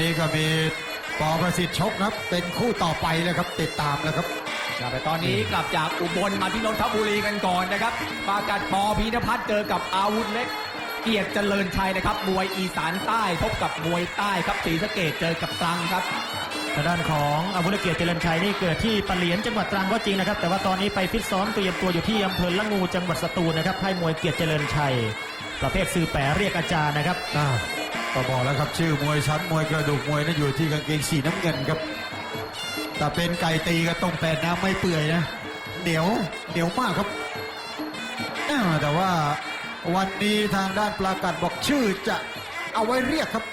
นี้ก็มีปอประสิทธิ์ชกนะครับ เป็นคู่ต่อไปเลยครับ ติดตามแล้วครับครับแต่ตอนนี้กลับจากอุบลมาที่นนทบุรีกันก่อนนะครับปากัดปอพีนพัฒน์เจอกับอาวุธเล็ก เกียรติเจริญชัยนะครับ มวยอีสานใต้พบกับมวยใต้ครับศรีสะเกดเจอกับตรังครับทางด้านของอาวุธเกียรติเจริญชัยนี่เกิดที่ปะเหลียนจังหวัดตรังก็จริงนะครับ แต่ว่าตอนนี้ไปฟิตซ้อมเตรียมตัวอยู่ที่อำเภอละงูจังหวัดสตูลนะครับให้มวยเกียรติเจริญชัย ประเภทซื้อแปรเรียกอาจารย์นะครับอ่า ก็บอกแล้วครับชื่อมวยชั้นมวยกระดูกมวยนั่นอยู่ที่กางเกงสีน้ำเงินครับ แต่เป็นไก่ตีก็ต้องแปดน้ำไม่เปื่อยนะ เหนียวเหนียวมากครับ แต่ว่าวันนี้ทางด้านปรากัดบอกชื่อจะเอาไว้เรียกครับ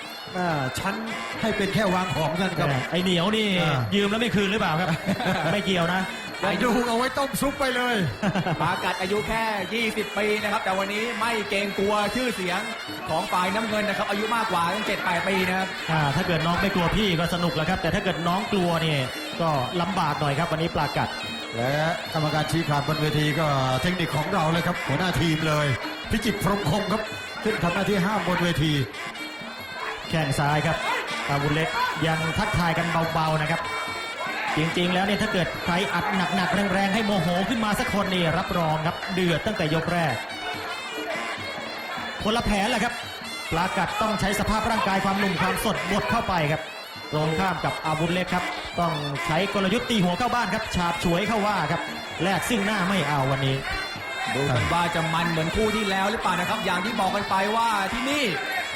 ชั้นให้เป็นแค่วางของกันครับ ไอเหนียวนี่ อ่ายืยืมแล้วไม่คืนหรือเปล่าครับ ไม่เกี่ยวนะ ไปดูเอาไว้ต้มซุปไปเลย ปากัดอายุแค่ 20 ปีนะครับ แต่วันนี้ไม่เกรงกลัวชื่อเสียงของฝ่ายน้ำเงินนะครับ อายุมากกว่าตั้ง7-8 ปีนะครับ อ่าถ้าเกิดน้องไม่กลัวพี่ก็สนุกแล้วครับ แต่ถ้าเกิดน้องกลัวนี่ก็ลำบากหน่อยครับวันนี้ปลากัด และกรรมการชี้ขาดบนเวทีก็เทคนิคของเราเลยครับหัวหน้าทีมเลย พิจิตรพรหมคงครับ ขึ้นทำหน้าที่ห้ามบนเวทีแข้งซ้ายครับอาวุธเล็กยังทักทายกันเบาๆนะครับ จริงๆ แล้วเนี่ยถ้าเกิดใครอัดหนักๆแรงๆให้โมโหขึ้นมาสักคนนี่รับรองครับเดือดตั้งแต่ยกแรก คนละแผลแหละครับปลากัดต้องใช้สภาพร่างกายความหนุ่มความสดบดเข้าไปครับตรงข้ามกับอาวุธเล็กครับ ต้องใช้กลยุทธ์ตีหัวเข้าบ้านครับ ฉาบฉวยเข้าว่าครับแลกซึ่งหน้าไม่เอาวันนี้ ดูเหมือนว่าจะมันเหมือนคู่ที่แล้วหรือเปล่านะครับ อย่างที่บอกกันไปว่าที่นี่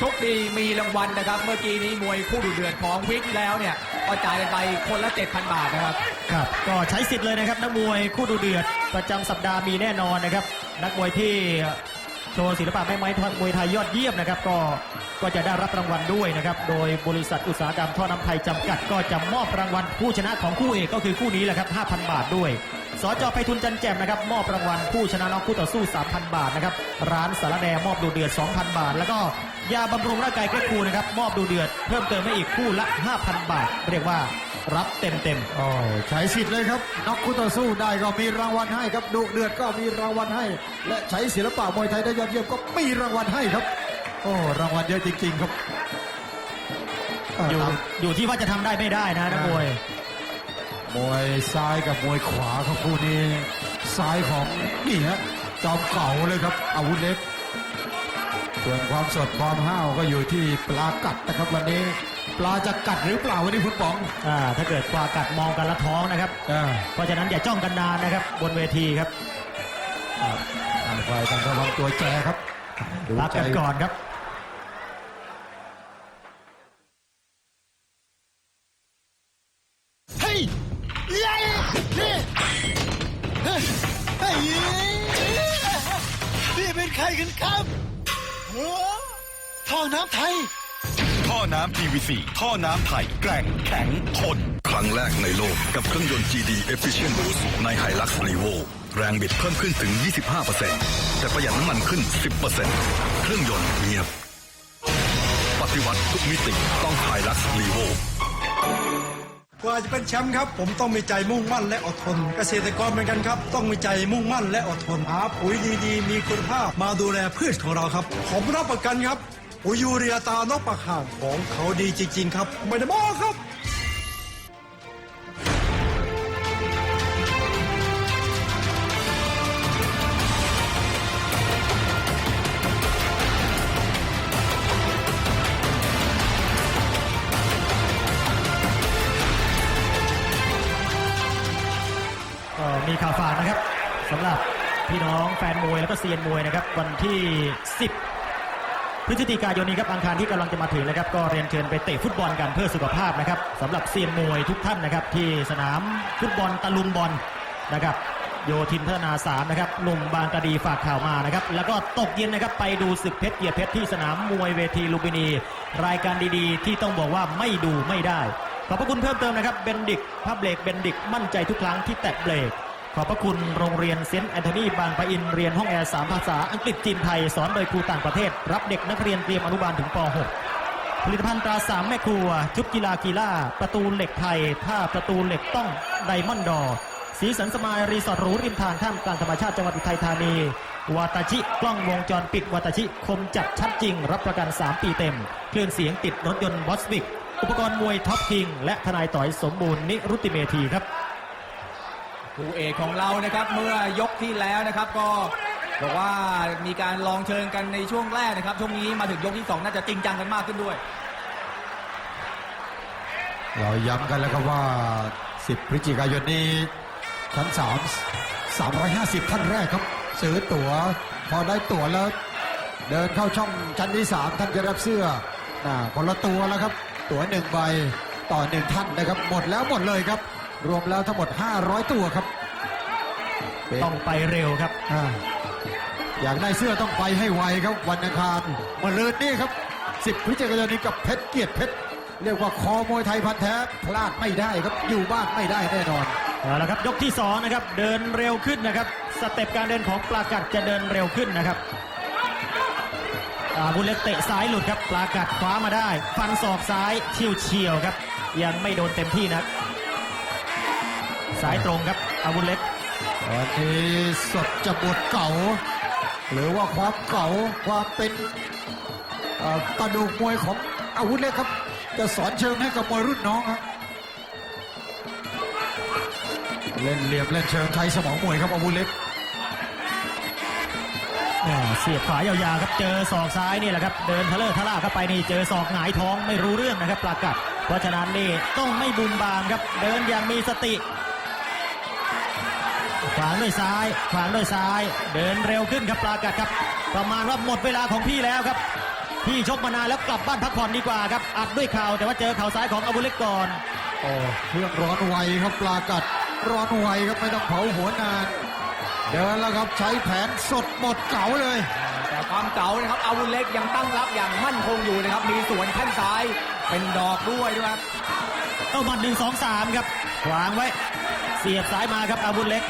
ชคดีมีรางวัลนะครับ เมื่อกี้นี้มวยคู่ดุเดือดของวิกแล้วเนี่ยก็จ่ายกันไปคนละ7,000 บาทนะครับ ครับ ก็ใช้สิทธิ์เลยนะครับนักมวยคู่ดูเดือดประจำสัปดาห์มีแน่นอนนะครับ นักมวยที่โชว์ศิลปะแม่ไม้มวยไทยยอดเยี่ยมนะครับ ก็ก็จะได้รับรางวัลด้วยนะครับ โดยบริษัทอุตสาหกรรมท่อน้ำไทยจำกัด ก็จะมอบรางวัลผู้ชนะของคู่เอกก็คือคู่นี้แหละครับ 5,000 บาทด้วย สจไพฑุนจันแจ่มนะครับ มอบรางวัลผู้ชนะน็อกคู่ต่อสู้ 3,000 บาทนะครับ ร้านสารแดมอบดูเดือด 2,000 บาท แล้วก็ ยาบำรุงร่างกายแก้คูนะครับ มอบดูเดือด เพิ่มเติมให้อีกคู่ละ 5,000 บาท เรียกว่ารับเต็มๆโอ้ใช้สิทธิ์เลยครับน็อกคู่ต่อสู้ได้ก็มีรางวัลให้ครับดุเดือดก็มีรางวัลให้ และใช้ศิลปะมวยไทยได้ยอดเยี่ยมก็มีรางวัลให้ครับ โอ้รางวัลเยอะจริง ๆ ครับอ่าอยู่ตามอยู่ที่ว่าจะทำได้ไม่ได้นะนักมวยมวยซ้ายกับมวยขวาครับคู่นี้ซ้ายของนี่ฮะจอมเก่าเลยครับอาวุธเล็ก ส่วนความสดความห้าวก็อยู่ที่ปลากัดนะครับวันนี้ ปลาจะกัดหรือเปล่าวันนี้คุณป๋องอ่าถ้าเกิดปลากัดมองกันละท้องนะครับอ่าเพราะฉะนั้นอย่าจ้องกันนานนะครับ บนเวทีครับต่างฝ่ายต่างระวังตัวแจครับดูพักใจกันก่อนครับเฮ้ยเย้นี่เฮ้ยเฮ้ยนี่เป็นใครกันครับโอ้ ท่อน้ำไทย ท่อน้ำ PVC ท่อน้ำไทย แกร่งแข็งทน ครั้งแรกในโลกกับเครื่องยนต์ GD Efficient Boost ใน Hilux Revo แรงบิดเพิ่มขึ้นถึง 25%แต่ประหยัดน้ำมันขึ้น 10%เครื่องยนต์เงียบ ปฏิวัติทุกมิติต้อง Hilux Revo กว่าจะเป็นแชมป์ครับ ผมต้องมีใจมุ่งมั่นและอดทน เกษตรกรเหมือนกันครับ ต้องมีใจมุ่งมั่นและอดทนหาปุ๋ยดีๆ มีคุณภาพมาดูแลพืชของเราครับ ผมรับประกันครับปุ๋ยยูเรียตานกปะข่างของเขาดีจริงๆครับ ไม่ได้บอกครับ เซียนมวยนะครับวันที่ 10 พฤศจิกายนนี้ครับอังคารที่กำลังจะมาถึงนะครับ ก็เรียนเชิญไปเตะฟุตบอลกันเพื่อสุขภาพนะครับสำหรับเซียนมวยทุกท่านนะครับ ที่สนามฟุตบอลตะลุมบอลนะครับโยธินพัฒนาสามนะครับหนุ่มบางกระดีฝากข่าวมานะครับ แล้วก็ตกเย็นนะครับ ไปดูศึกเพชรเกียรติเพชรที่สนามมวยเวทีลุมพินี รายการดีๆ ที่ต้องบอกว่าไม่ดูไม่ได้ ขอบพระคุณเพิ่มเติมนะครับเบนดิกพับเบรกเบนดิกมั่นใจทุกครั้งที่แตะเบรก อบพระคุณโรงเรียนเซนต์แอนโทนีบางปะอินเรียนห้องแอร์สามภาษาอังกฤษจีนไทย สอนโดยครูต่างประเทศ รับเด็กนักเรียนเตรียมอนุบาลถึงป .6 ผลิตภัณฑ์ตราสามแม่ครัว ชุดกีฬากีฬาประตูเหล็กไทยถ้าประตูเหล็กต้องไดมอนด์ดอสีสันสมายรีสอร์ทหรูริมทางท่ามกลางธรรมชาติจังหวัดอุทัยธานี วาตาชิ กล้องวงจรปิดวาตาชิ คมจัดชัดจริง รับประกัน 3 ปีเต็ม เคลื่อนเสียงติดรถยนต์วอสวิกอุปกรณ์มวยท็อปคิง และทนายต่อยสมบูรณ์นิรุตติเมธีครับ คู่เอกของเรานะครับเมื่อยกที่แล้วนะครับ ก็บอกว่ามีการลองเชิญกันในช่วงแรกนะครับ ช่วงนี้มาถึงยกที่สองน่าจะจริงจังกันมากขึ้นด้วย เราย้ำกันแล้วครับว่า 10 พฤศจิกายนนี้ชั้น 3 350 ท่านแรกครับ ซื้อตั๋ว พอได้ตั๋วแล้ว เดินเข้าช่องชั้นที่ 3 ท่านจะรับเสื้อนะคนละตัวแล้วครับ ตั๋วหนึ่งใบต่อหนึ่งท่านนะครับ หมดแล้วหมดเลยครับ รวมแล้วทั้งหมด 500 ตัวครับเป็นต้องไปเร็วครับอ่าอยากได้เสื้อต้องไปให้ไวครับ วันอังคารมาลืนนี่ครับ 10พฤศจิกายนนี้กับเพชรเกียรติเพชรเรียกว่าคอมวยไทยพันธุ์แท้พลาดไม่ได้ครับอยู่บ้านไม่ได้แน่นอนเอาละครับยกที่สองนะครับเดินเร็วขึ้นนะครับ สเต็ปการเดินของปลากัดจะเดินเร็วขึ้นนะครับอาบุญเล็กเตะซ้ายหลุดครับปลากัดคว้ามาได้ ฟันศอกซ้ายเฉียวเฉียวๆครับ ยังไม่โดนเต็มที่นะ สายตรงครับ อาวุธเล็กวันนี้สดจะบทเก่า หรือว่าความเก่าความเป็นเอ่อกระดูกมวยของอาวุธเล็กครับ จะสอนเชิงให้กับมวยรุ่นน้องครับเล่นเหลี่ยมเล่นเชิงไทยสมองมวยครับอาวุธเล็กแหม่เสียบขวายาวๆครับเจอศอกซ้ายนี่แหละครับเดินทะเลอะทะล่าเข้าไปนี่เจอศอกหงายท้องไม่รู้เรื่องนะครับปลากัดเพราะฉะนั้นนี่ต้องไม่บุมบามครับ เดินอย่างมีสติ ขวางด้วยซ้าย ขวางด้วยซ้าย เดินเร็วขึ้นครับปลากัดครับ ประมาณว่าหมดเวลาของพี่แล้วครับ พี่ชกมานานแล้วกลับบ้านพักผ่อนดีกว่าครับ อัดด้วยเข่าแต่ว่าเจอเข่าซ้ายของอาวุธเล็กก่อน โอ้เครื่องร้อนไวครับปลากัด ร้อนไวครับไม่ต้องเผาหัวนาน เดินแล้วครับใช้แผนสดหมดเก๋าเลย แต่ความเก๋านะครับอาวุธเล็กยังตั้งรับอย่างมั่นคงอยู่นะครับ มีสวนแข้งซ้ายเป็นดอกด้วยด้วยครับเอาหมัดหนึ่งสองสามครับขวางไว้ เสียบซ้ายมาครับอาวุธเล็ก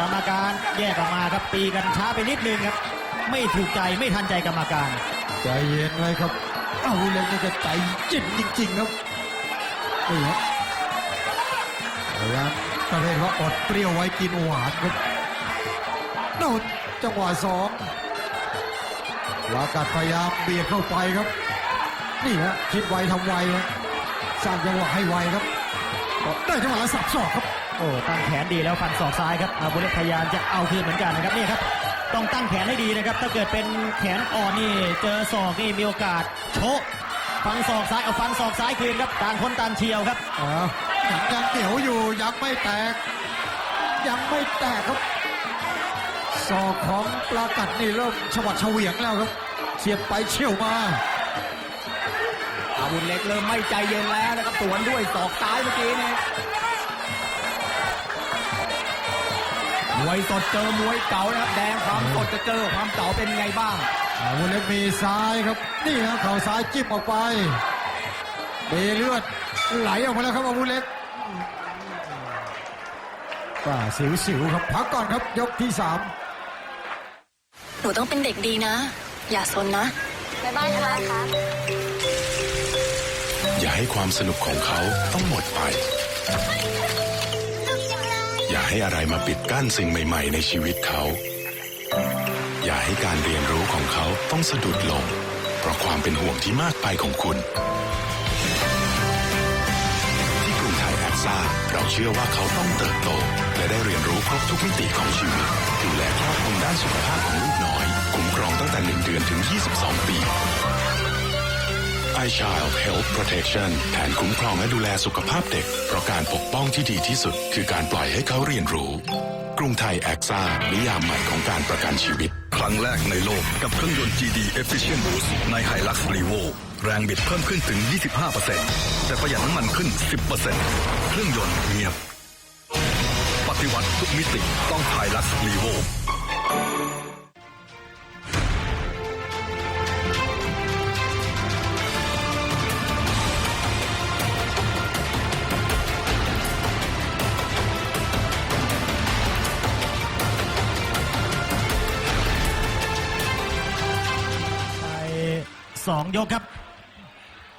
กรรมการแยกออกมาครับตีกันช้าไปนิดนึงครับ ไม่ถูกใจไม่ทันใจกรรมการ ใจเย็นเลยครับ เอาเล็กนี่ก็ใจเจ็บจริง ๆ ครับนี่ครับพยายามประเภทว่าอดเปรี้ยวไว้กินหวานครับโดนจังหวะสองปลากัดพยายามเบียดเข้าไปครับ นี่ฮะคิดไวทำไวฮะสร้างจังหวะให้ไวครับได้จังหวะแล้วสับศอกครับ โอ้ตั้งแขนดีแล้วฟันศอกซ้ายครับอาวุธเล็กพยายามจะเอาคืนเหมือนกันนะครับนี่ครับต้องตั้งแขนให้ดีนะครับ ถ้าเกิดเป็นแขนอ่อนนี่เจอศอกนี่มีโอกาสโชะฟันศอกซ้ายเอาฟันศอกซ้ายคืนครับต่างคนต่างเชียวครับอ่าหนังยังเหนียวอยู่ยังไม่แตก ยังไม่แตกครับศอกของปลากัดนี่เริ่มฉวัดเฉวียงแล้วครับเฉียบไปเชี่ยวมาอาวุธเล็กเริ่มไม่ใจเย็นแล้วนะครับสวนด้วยศอกซ้ายเมื่อกี้นี่ มวยสดเจอมวยเก่านะครับแดงความสดจะเจอความเก่าเป็นไงบ้างอาวุธเล็กมีซ้ายครับ นี่ครับเข่าซ้ายจิ้มออกไปเบเลือดไหลออกมาแล้วครับอาวุธเล็กป่าสิวๆครับพักก่อนครับยกที่สามหนูต้องเป็นเด็กดีนะ อย่าซนนะบ๊ายบายค่ะอย่าให้ความสนุกของเขาต้องหมดไป อย่าให้อะไรมาปิดกั้นสิ่งใหม่ ๆ ในชีวิตเขา อย่าให้การเรียนรู้ของเขาต้องสะดุดลง เพราะความเป็นห่วงที่มากไปของคุณ ที่กรุงไทยแอคซ่าเราเชื่อว่าเขาต้องเติบโต และได้เรียนรู้ครบทุกมิติของชีวิต ดูแลครอบคลุมด้านสุขภาพของลูกน้อย คุ้มครองตั้งแต่ 1 เดือนถึง 22 ปี iChild Health Protection แผนคุ้มครองและดูแลสุขภาพเด็ก เพราะการปกป้องที่ดีที่สุด คือการปล่อยให้เขาเรียนรู้ กรุงไทยแอคซ่านิยามใหม่ของการประกันชีวิต ครั้งแรกในโลกกับเครื่องยนต์ GD Efficient Boost ใน Hilux Revo แรงบิดเพิ่มขึ้นถึง 25%แต่ประหยัดน้ำมันขึ้น 10%เครื่องยนต์เงียบ ปฏิวัติทุกมิติต้อง Hilux Revo 2 ยกครับ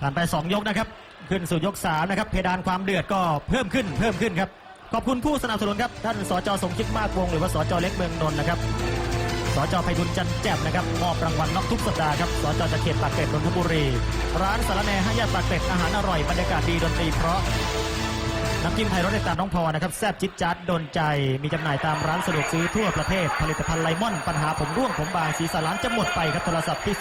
ผ่านไป 2 ยกนะครับ ขึ้นสู่ยก 3 นะครับ เพดานความเดือดก็เพิ่มขึ้นเพิ่มขึ้นครับ ขอบคุณผู้สนับสนุนครับ ท่านสจสมคิดมากวงหรือว่าสจเล็กเมืองนนท์นะครับสจไพฑูรย์จันแจ่มนะครับมอบรางวัลนอกทุกสัปดาห์ครับสจจาเขตปากเกร็ดนนทบุรี ร้านสารแนห้างแยกปากเกร็ดอาหารอร่อยบรรยากาศดีดนตรีเพราะ น้ำจิ้มไทยรสเด็ดตามน้องพอนะครับแซ่บจิ๊ดจัดโดนใจ มีจำหน่ายตามร้านสะดวกซื้อทั่วประเทศ ผลิตภัณฑ์ไลมอน ปัญหาผมร่วงผมบางสีสารานจะหมดไปครับโทรศัพท์ที่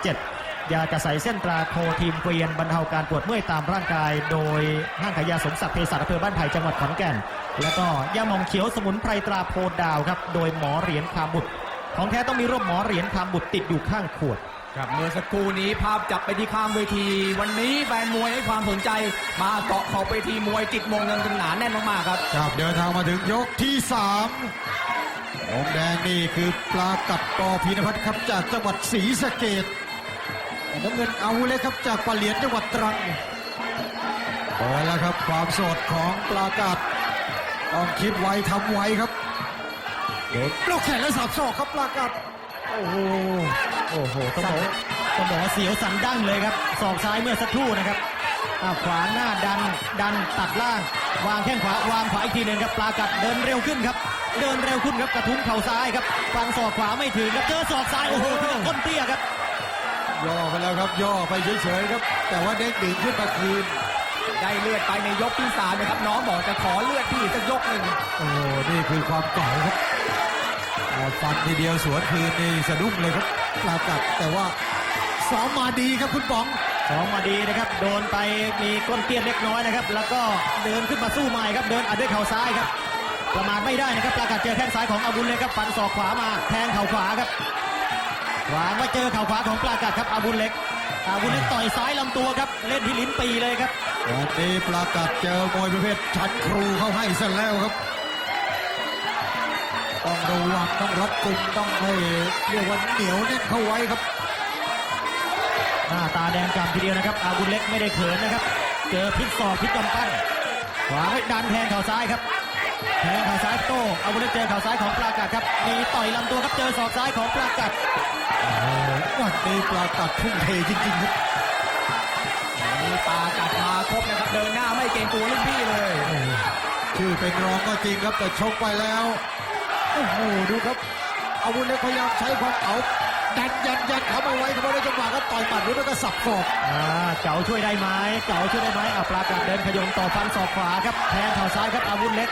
0817247097 ยากระใสเส้นตราโคทีมเกวียนบรรเทาการปวดเมื่อยตามร่างกาย โดยห้างขายยาสมศักดิ์เภสัชอำเภอบ้านไผ่จังหวัดขอนแก่น แล้วก็ยาหมองเขียวสมุนไพรตราโพดาวครับโดยหมอเหรียญคามบุตรของแท้ต้องมีรูปหมอเหรียญคามบุตรติดอยู่ข้างขวด ครับเมื่อสักครู่นี้ภาพจับไปที่ข้างเวที วันนี้แฟนมวยให้ความสนใจ มาเกาะขอบเวทีมวยจิตมงกันกันหนาแน่นมากๆครับ ครับเดินทางมาถึงยกที่สามองแดงนี่คือปลากัดปอพีนพัฒน์ครับจากจังหวัดศรีสะเกดน้ำเงินเอาเลยครับจากปะเหลียนจังหวัดตรังเปิดแล้วครับความสดของปลากัดต้องคิดไวทำไวครับโดนโลกแขนและสับศอกครับปลากัด โอ้โหโอ้โหต้องบอกต้องบอกว่าเสียวสันดั้งเลยครับศอกซ้ายเมื่อสักครู่นะครับอ่าขวางหน้าดันดันตัดล่าง วางแข้งขวาวางขวาอีกทีหนึ่งครับปลากัดเดินเร็วขึ้นครับ เดินเร็วขึ้นครับกระทุ้งเข่าซ้ายครับฟันศอกขวาไม่ถึงครับเจอศอกซ้ายโอ้โหที่ต้นเตี้ยครับ ย่อไปแล้วครับย่อไปเฉยๆครับ แต่ว่าเด้งดึงขึ้นมาคืนได้เลือดไปในยกที่สามนะครับ น้องบอกจะขอเลือดพี่สักยกหนึ่งโอ้โหนี่คือความเก่าครับอ่า ฟันทีเดียวสวนคืนนี่สะดุ้งเลยครับปลากัดแต่ว่าซ้อมมาดีครับคุณป๋องสองมาดีนะครับ โดนไปมีก้นเตี้ยนเล็กน้อยนะครับ แล้วก็เดินขึ้นมาสู้ใหม่ครับ เดินอัดด้วยเข่าซ้ายครับ ประมาทไม่ได้นะครับปลากัดเจอแข้งซ้ายของอาวุธเลยครับ ฟันศอกขวามา แทงเข่าขวาครับขวางว่าเจอเข่าขวาของปลากัดครับอาวุธเล็กอาวุธเล็กต่อยซ้ายลำตัวครับ เล่นที่ลิ้นปีเลยครับวันนี้ปลากัดเจอมวยประเภทชั้นครูเข้าให้ซะแล้วครับ ต้องระวังต้องรับกลุ่มต้องให้เรียกว่าเหนียวแน่นเข้าไว้ครับ หน้าตาแดงกำทีเดียวนะครับ อาวุธเล็กไม่ได้เขินนะครับ เจอพลิกศอกพลิกกำปั้นขวาไว้ดันแทงเข่าซ้ายครับแทงเข่าซ้ายโต้อาวุธเล็กเจอเข่าซ้ายของปลากัดครับมีต่อยลำตัวครับเจอศอกซ้ายของปลากัดวันนี้ปลากัดทุ่มเทจริงๆครับมีปากัดมาครบนะครับเดินหน้าไม่เกรงกลัวรุ่นพี่เลยชื่อเป็นรองก็จริงครับแต่ชกไปแล้ว โอ้โหดูครับอาวุธเล็กพยายามใช้ความเก๋าดันยันยันเขามาไว้ครับในจังหวะก็ต่อยหมัดหรือไม่ก็สับศอกอ่าเก๋าช่วยได้ไหมเก๋าช่วยได้ไหมอะปลากระเดินขยงต่อฟันศอกขวาครับแทงเข่าซ้ายครับอาวุธเล็ก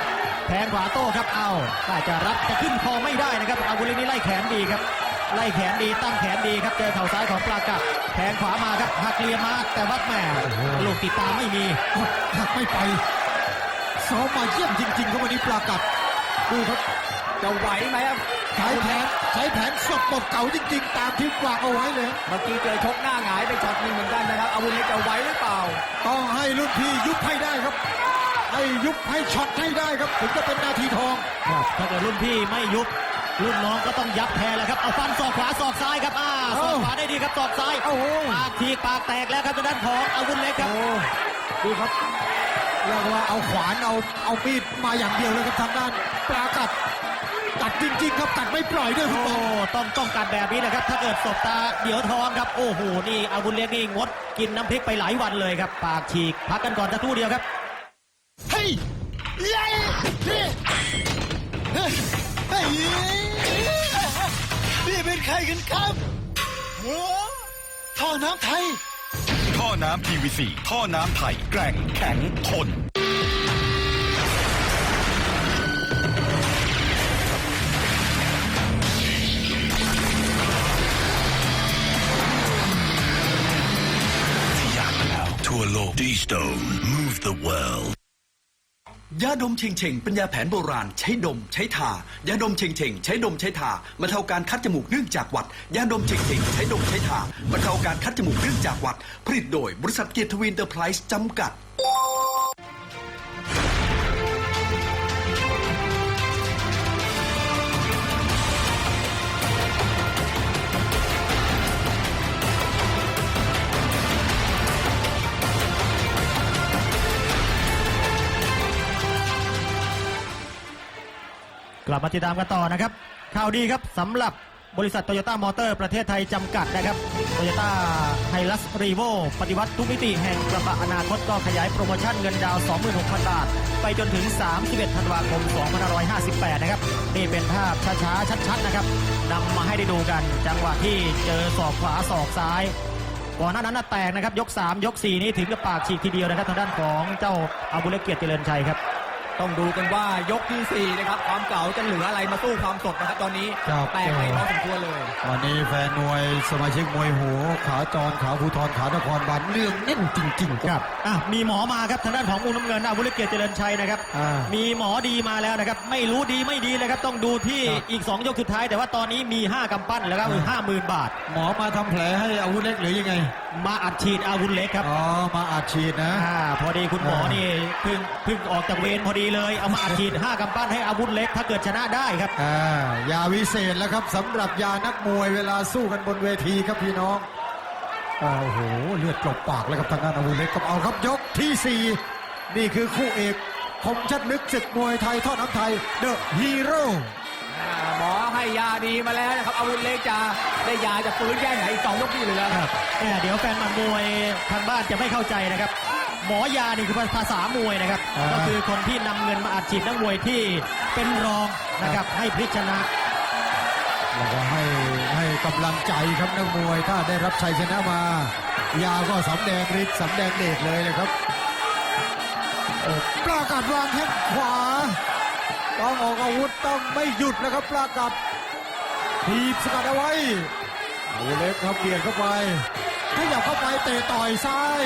แทงขวาโต้ครับเอาถ้าจะรับจะขึ้นคอไม่ได้นะครับอาวุธเล็กนี่ไล่แขนดีครับไล่แขนดีตั้งแขนดีครับเจอเข่าซ้ายของปลากัดแทงขวามาครับหักเลียมาแต่ว่าแหม่ลูกติดตามไม่มีหักไม่ไปซ้อมมาเยี่ยมจริงๆครับวันนี้ปลากัด ดูครับจะไหวไหมครับใช้แผนใช้แผนสดบทเก่าจริง ๆ ตามที่วางเอาไว้เลยเมื่อกี้เจอชกหน้าหงายไปช็อตหนึงเหมือนกันนะครับอาวุธเล็กจะไหวหรือเปล่า ต้องให้รุ่นพี่ยุบให้ได้ครับให้ยุบให้ช็อตให้ได้ครับถึงจะเป็นนาทีทองครับถ้าเกิดรุ่นพี่ไม่ยุบรุ่นน้องก็ต้องยับแทนแล้วครับเอาฟันศอกขวาศอกซ้ายครับอ่าศอกขวาได้ดีครับศอกซ้ายโอ้โหปากทีปากแตกแล้วครับทางด้านของอาวุธเล็กครับโอ้ดูครับ เรียกว่าเอาขวานเอาเอามีดมาอย่างเดียวเลยครับทางด้านปลากัดกัดจริงๆครับกัดไม่ปล่อยด้วยคุณโอ้ปองต้องต้องการแบบนี้นะครับ ถ้าเกิดสบตาเดี๋ยวท้องครับ โอ้โหนี่อาวุธเล็กนี่งดกินน้ำพริกไปหลายวันเลยครับปากฉีกพักกันก่อนสักครู่เดียวครับเฮ้ยเย้นี่เฮ้ยเฮ้ยนี่เป็นใครกันครับโอ้ท่อน้ำไทย ท่อน้ำ PVC ท่อน้ำไทยแกร่งแข็งทนที่อยากแล้วทั่วโลก D-Stone move the world ยาดมเชงเชงเป็นยาแผนโบราณใช้ดมใช้ทายาดมเชงเชงใช้ดมใช้ทาบรรเทาการคัดจมูกเนื่องจากหวัดยาดมเชงเชงใช้ดมใช้ทาบรรเทาการคัดจมูกเนื่องจากหวัด ผลิตโดยบริษัทเกียรติวินเตอร์ไพรส์จำกัด กลับมาติดตามกันต่อนะครับ ข่าวดีครับสำหรับบริษัทโตโยต้ามอเตอร์ประเทศไทยจำกัดนะครับโตโยต้าไฮลักซ์รีโวปฏิวัติทุกมิติแห่งกระบะอนาคตก็ขยายโปรโมชั่นเงินดาวน์26,000 บาท ไปจนถึง 31 ธันวาคม 2558 นะครับ นี่เป็นภาพช้าๆ ชัดๆ นะครับนำมาให้ได้ดูกันจังหวะที่เจอศอกขวาศอกซ้ายก่อนหน้านั้นน่ะแตกนะครับ ยก 3 ยก 4 นี่ถึงกับปากฉีกทีเดียวนะครับทางด้านของเจ้าอาบุเลเกียรติเจริญชัยครับ ต้องดูกันว่ายกที่สี่นะครับความเก่าจะเหลืออะไรมาสู้ความสดนะครับตอนนี้ครับแตกไม่พอสมควรเลยวันนี้แฟนมวยสมาชิกมวยหูขาจรขาภูทรขานครบาลเนื่องแน่นจริง ๆ ครับอะมีหมอมาครับทางด้านของมุมน้ำเงินอาวุธเกียรติเจริญชัยนะครับอ่ามีมีหมอดีมาแล้วนะครับ ไม่รู้ดีไม่ดีเลยครับต้องดูที่ครับอีก 2 ยกสุดท้าย แต่ว่าตอนนี้มี 5กำปั้นแล้วก็ห้าหมื่นบาท หมอมาทำแผลให้อาวุธเล็กหรือยังไง มาอัดฉีดอาวุธเล็กครับอ๋อมาอัดฉีดนะอ่าพอดีคุณหมออ่านี่นี่เพิ่งเพิ่งออกจากเวรพอดีเลย เอามาอัดฉีด5กำปั้นให้อาวุธเล็กถ้าเกิดชนะได้ครับอ่ายาวิเศษแล้วครับสำหรับยานักมวยเวลาสู้กันบนเวทีครับพี่น้องโอ้โหเลือดกลบปากแล้วครับทางด้านอาวุธเล็กกับเอาครับยกที่สี่นี่คือคู่เอกคมชัดลึกศึกมวยไทยทอดน้ำไทยเดอะฮีโร่อ่าหมอให้ยาดีมาแล้วนะครับอาวุธเล็กจะได้ยาจะฟื้นแค่ไหนอีกสองยกที่เหลือครับเนี่ยเดี๋ยวแฟนหมันมวยทางบ้านจะไม่เข้าใจนะครับ หมอยานี่คือภาษามวยนะครับอ่าก็คือคนที่นำเงินมาอัดฉีดนักมวยที่เป็นรองนะครับให้พลิกชนะแล้วก็ให้ให้กำลังใจครับนักมวย ถ้าได้รับชัยชนะมา ยาก็สำแดงฤทธิ์สำแดงเดชเลยเลยครับโอ้ปลากาศวางแข้งขวา ต้องออกอาวุธต้องไม่หยุดนะครับปลากาศทีบสกัดเอาไว้อาวุธเล็กครับเบียดเข้าไป ขยับเข้าไปเตะต่อยซ้าย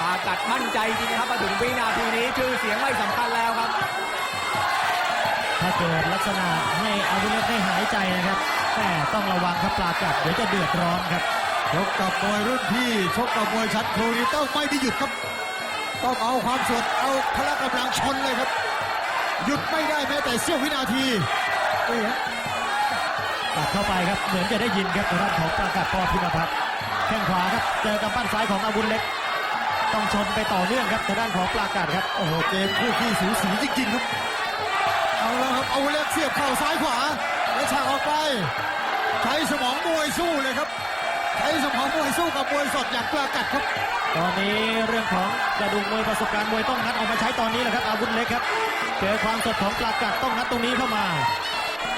ปากัดมั่นใจจริงนะครับมาถึงวินาทีนี้ชื่อเสียงไม่สำคัญแล้วครับ ถ้าเกิดลักษณะให้อาวุธเล็กได้หายใจนะครับแต่ต้องระวังครับปลากัดเดี๋ยวจะเดือดร้อนครับชกกับมวยรุ่นพี่ชกกับมวยชั้นครูนี่ต้องไม่ได้หยุดครับ ต้องเอาความสดเอาพละกำลังชนเลยครับ หยุดไม่ได้แม้แต่เสี้ยววินาทีนี่ฮะตัดเข้าไปครับเหมือนจะได้ยินครับทางด้านของประกาศปอพิมพัฒน์ แข้งขวาครับ เจอกำปั้นซ้ายของอาวุธเล็ก ต้องชนไปต่อเนื่องครับทางด้านของปลากาศครับ โอ้โห เกมคู่ขี้สูสีจริงๆครับ เอาแล้วครับเอาเล็กเสียบเข่าซ้ายขวา แล้วฉากออกไป ใช้สมองมวยสู้เลยครับ ใช้สมองมวยสู้กับมวยสดอย่างปลากัดครับ ตอนนี้เรื่องของกระดูกมวยประสบการณ์มวยต้องงัดออกมาใช้ตอนนี้แหละครับอาวุธเล็กครับ เจอความสดของปลากัดต้องงัดตรงนี้เข้ามา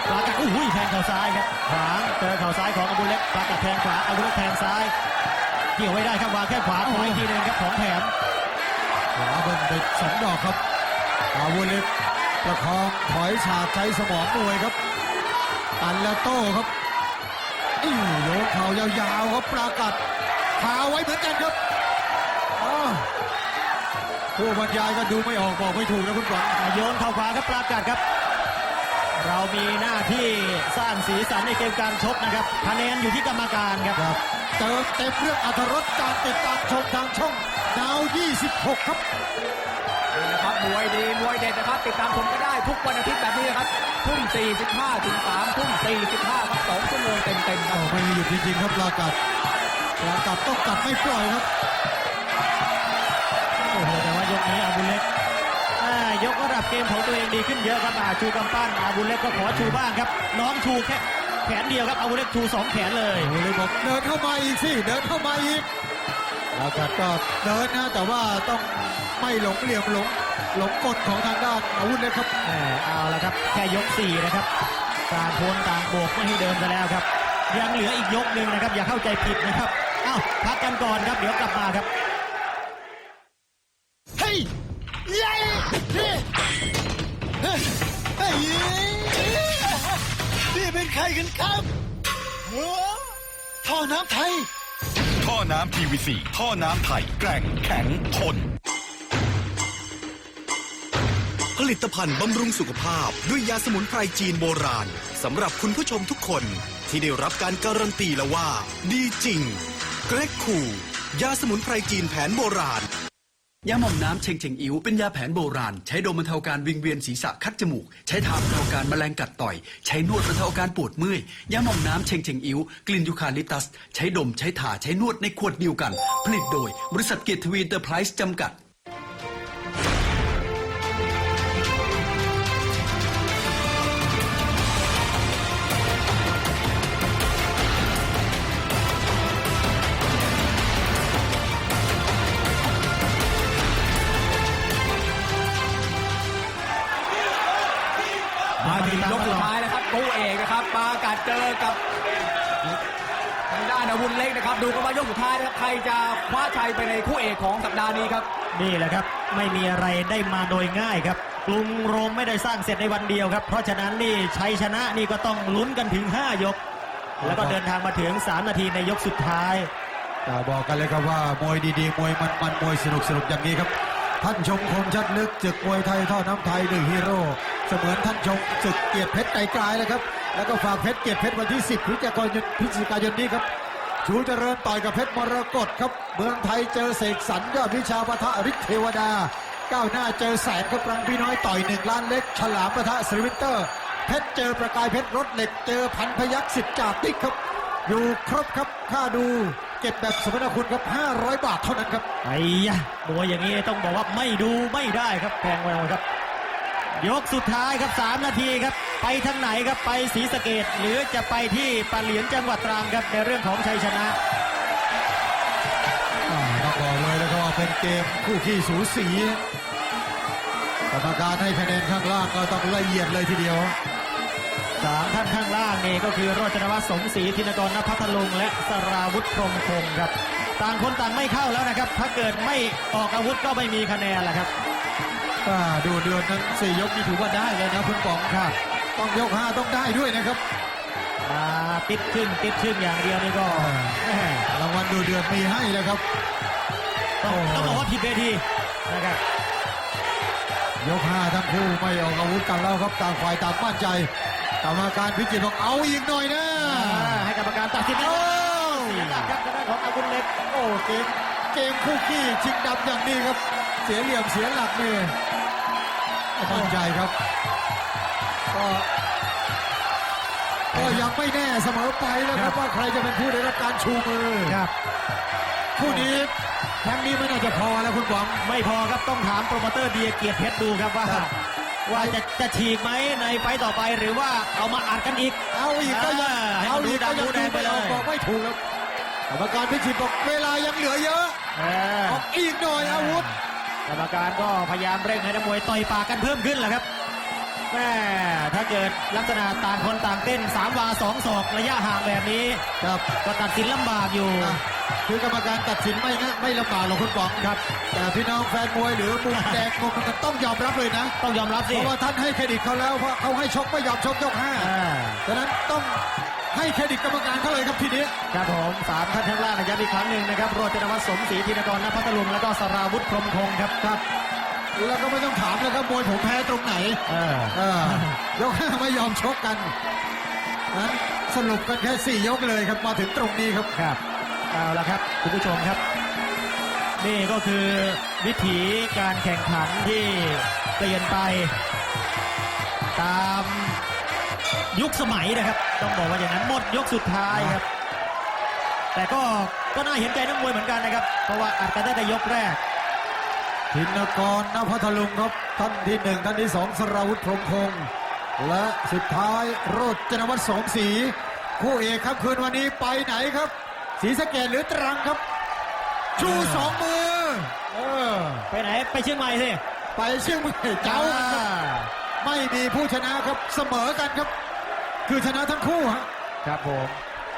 ปลากัดอุ้ยแทงเข่าซ้ายครับขวางเจอเข่าซ้ายของอาวุธเล็กปลากัดแทงขวาอาวุธเล็กแทงซ้ายเกี่ยวไว้ได้ครับวางแค่ขวาขวาอีกทีหนึงครับของแถมขวาเบิ้ลไปสองดอกครับอาวุธเล็กประคองถอยฉากใช้สมองมวยครับตันแล้วโต้ครับอื้อโยนเข่ายาวๆครับปลากัดขาไว้เหมือนกันครับอ้าวผู้บรรยายก็ดูไม่ออกบอกไม่ถูกนะคุณหวังอะโยนเข่าขวาครับปรากัดครับ เรามีหน้าที่สร้างสีสันในเกมการชกนะครับคะแนนอยู่ที่กรรมการครับครับเติมเต็มเรื่องอัธรสการติดตามชมทางช่องดาว 26 ครับนี่นะครับมวยดีมวยเด็ดนะครับติดตามชมก็ได้ทุกวันอาทิตย์แบบนี้นะครับทุ่ม 45 ถึง 3 ทุ่ม 45ครับ2ชั่วโมงเต็มๆครับโอ้ไม่มีหยุดจริงๆครับปลากัดปลากัดต้องกัดไม่ปล่อยครับ โอ้โหแต่ว่ายกนี้อาบุญเล็กอ่า ยกระดับเกมของตัวเองดีขึ้นเยอะครับอ่าชูกำปั้นอาบุญเล็กก็ขอชูบ้างครับน้องชูแค่แขนเดียวครับอาบุญเล็กชูสองแขนเลยโอ้เลยบอกเดินเข้ามาอีกสิเดินเข้ามาอีกปลากัดก็เดินนะแต่ว่าต้องไม่หลงเหลี่ยมหลงหลงกฎของทางด้านอาวุธเล็กครับแหมเอาละครับแค่ยกสี่นะครับต่างคนต่างโบกไม่ให้เดินซะแล้วครับ ยังเหลืออีกยกหนึ่งนะครับ อย่าเข้าใจผิดนะครับเอ้าพักกันก่อนครับเดี๋ยวกลับมาครับ กันครับโอ้ท่อน้ำไทย ท่อน้ำ PVC ท่อน้ำไทย แกร่งแข็งทน ผลิตภัณฑ์บำรุงสุขภาพ ด้วยยาสมุนไพรจีนโบราณสำหรับคุณผู้ชมทุกคนที่ได้รับการการันตีแล้วว่า ดีจริง เกรกคูยาสมุนไพรจีนแผนโบราณ ยาหม่องน้ำเชงเชงอิ๋วเป็นยาแผนโบราณ ใช้ดมบรรเทาการวิงเวียนศีรษะคัดจมูก ใช้ทาบรรเทาการแมลงกัดต่อย ใช้นวดบรรเทาการปวดเมื่อยยาหม่องน้ำเชงเชงอิ๋วกลิ่นยูคาลิปตัส ใช้ดมใช้ทาใช้นวดในขวดเดียวกัน ผลิตโดยบริษัทเกียรติวีเตอร์ไพรส์จำกัด ใครจะคว้าชัยไปในคู่เอกของสัปดาห์นี้ครับ นี่แหละครับ ไม่มีอะไรได้มาโดยง่ายครับ กรุงโรมไม่ได้สร้างเสร็จในวันเดียวครับ เพราะฉะนั้นนี่ชัยชนะนี่ก็ต้องลุ้นกันถึง 5 ยก แล้วก็เดินทางมาถึง 3 นาทีในยกสุดท้ายก็บอกกันเลยครับว่ามวยดีๆ มวยมันๆมวยสนุกสนุกๆอย่างนี้ครับ ท่านชมคมชัดลึกศึกมวยไทยท่อน้ำไทยหนึ่งฮีโร่เสมือนท่านชมศึกเกียรติเพชรไกลๆเลยครับ แล้วก็ฝากเพชรเกียรติเพชรวันที่ 10พฤศจิกายนพฤศจิกายนนี้ครับ ชูเจริญต่อยกับเพชรมรกตครับ เมืองไทยเจอเสกสรรยอดวิชาปะทะฤทธิเทวดา ก้าวหน้าเจอแสนครับรังพี่น้อยต่อยหนึ่งล้านเล็ก ฉลามปะทะสวิตเตอร์ เพชรเจอประกายเพชรรถเหล็กเจอพันพยักษ์สิทธิ์จ่าติ๊กครับ อยู่ครบครับค่าดูเก็บแบบสมนาคุณครับ 500 บาทเท่านั้นครับไอ้ยะมวยอย่างนี้ต้องบอกว่าไม่ดูไม่ได้ครับแพงไปหมดครับ ยกสุดท้ายครับ 3 นาทีครับ ไปทางไหนครับไปศรีสะเกดหรือจะไปที่ปาเหลียนจังหวัดตรังครับในเรื่องของชัยชนะอ่าต้องบอกเลยนะครับว่าเป็นเกมคู่ขี้สูสีกรรมการให้คะแนนข้างล่างก็ต้องละเอียดเลยทีเดียวสามท่านข้างล่างนี่ก็คือโรจนวัฒน์สมศรีธินกรนภัทลุงและสราวุธพรหมคงครับ ต่างคนต่างไม่เข้าแล้วนะครับ ถ้าเกิดไม่ออกอาวุธก็ไม่มีคะแนนแหละครับอ่าดูเดือนนั้นสี่ยกนี่ถือว่าได้เลยนะคุณป๋องครับ ต้องยกห้าต้องได้ด้วยนะครับมาติดครึ่งติดครึ่งอย่างเดียวนี่ก็แม่รางวัลดูเดือนมีให้แล้วครับ ต้องโอ้ต้องบอกว่าผิดเวทีนะครับยกห้าทั้งคู่ไม่ออกอาวุธกันแล้วครับต่างฝ่ายต่างมั่นใจกรรมการพิจิตรบอกเอาอีกหน่อยนะอ่าให้กรรมการตัดสินโอ้เสียหลักครับทางด้านของอาวุธเล็กโอ้เกมเกมคู่ขี้ชิงดำอย่างนี้ครับ เสียเหลี่ยมเสียหลักเลยมั่นใจครับ ก็ก็ยังไม่แน่เสมอไปนะครับว่าใครจะเป็นผู้ได้รับการชูมือครับคู่นี้ครั้งนี้ไม่น่าจะพอแล้วคุณหวังไม่พอครับต้องถามโปรโมเตอร์เดียเกียรติเพชรดูครับว่าครับว่าจะจะฉีกไหมในไฟต์ต่อไปหรือว่าเอามาอัดกันอีก เอาอีกก็ยังอ่าให้เอามันอีกก็ยังดูดำดูแดงไปเลยบอกไม่ถูกครับกรรมการพิชิตบอกเวลายังเหลือเยอะเออออกอีกหน่อยอาวุธกรรมการก็พยายามเร่งให้นักมวยต่อยปากกันเพิ่มขึ้นแหละครับ แม่ถ้าเกิดลักษณะต่างคนต่างเต้นสามวาสองศอกระยะห่างแบบนี้ครับก็ตัดสินลำบากอยู่อะคือกรรมการตัดสินไม่นะไม่ลำบากหรอกคุณป๋องครับ แต่พี่น้องแฟนมวยหรือมุมแดงมุมมันต้องยอมรับเลยนะ ต้องยอมรับเพสิราะว่าท่านให้เครดิตเขาแล้วเพราะเขาให้ชกไม่ยอมชกยกห้าอ่าดังนั้นต้องให้เครดิตกรรมการเขาเลยครับทีนี้ครับผมสามท่านข้างล่างนะย้ำอีกครั้งหนึ่งนะครับโรจนวัฒน์สมศรีธินกรนภัทลุงแล้วก็สราวุธพรหมคงครับครับ แล้วก็ไม่ต้องถามแล้วครับมวยผมแพ้ตรงไหนเออเออยกห้าไม่ยอมชกกันนั้นสรุปกันแค่สี่ยกเลยครับมาถึงตรงนี้ครับครับเอาละครับคุณผู้ชมครับ นี่ก็คือวิถีการแข่งขันที่เปลี่ยนไป ตามยุคสมัยนะครับ ต้องบอกว่าอย่างนั้นหมดยกสุดท้ายครับ แต่ก็ก็น่าเห็นใจนักมวยเหมือนกันนะครับ เพราะว่าอัดกันได้แต่ยกแรก ธินกรนภัทลุงครับท่านที่หนึ่งท่านที่สองสราวุธพรหมคงและสุดท้ายโรจนวัฒน์สองสีคู่เอกครับคืนวันนี้ไปไหนครับศรีสะเกดหรือตรังครับ ชูสองมือเออไปไหนไปเชียงใหม่สิไปเชียงใหม่เจ้ากันครับอ่าไม่มีผู้ชนะครับเสมอกันครับ คือชนะทั้งคู่ฮะครับผม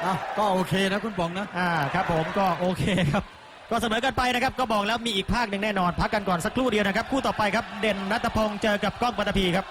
อะก็โอเคนะคุณปองนะอ่าครับผมก็โอเคครับ ก็เสมอกันไปนะครับ ก็บอกแล้วมีอีกภาคหนึ่งแน่นอน พักกันก่อนสักครู่เดียวนะครับ คู่ต่อไปครับ เด่นรัตพงศ์เจอกับก้องปัตภีครับ